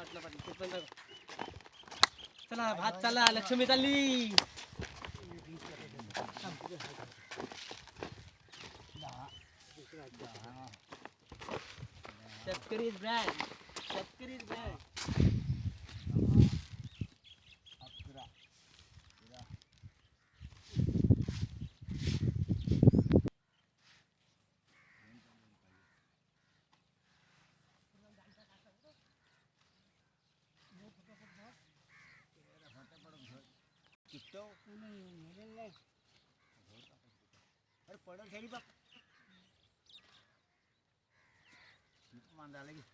मतलब चला। भात चला लक्ष्मी चालली शेतकरीच ब्रँड शेतकरीच ब्रँड અરે પડો છે બાપ માંદા લાગી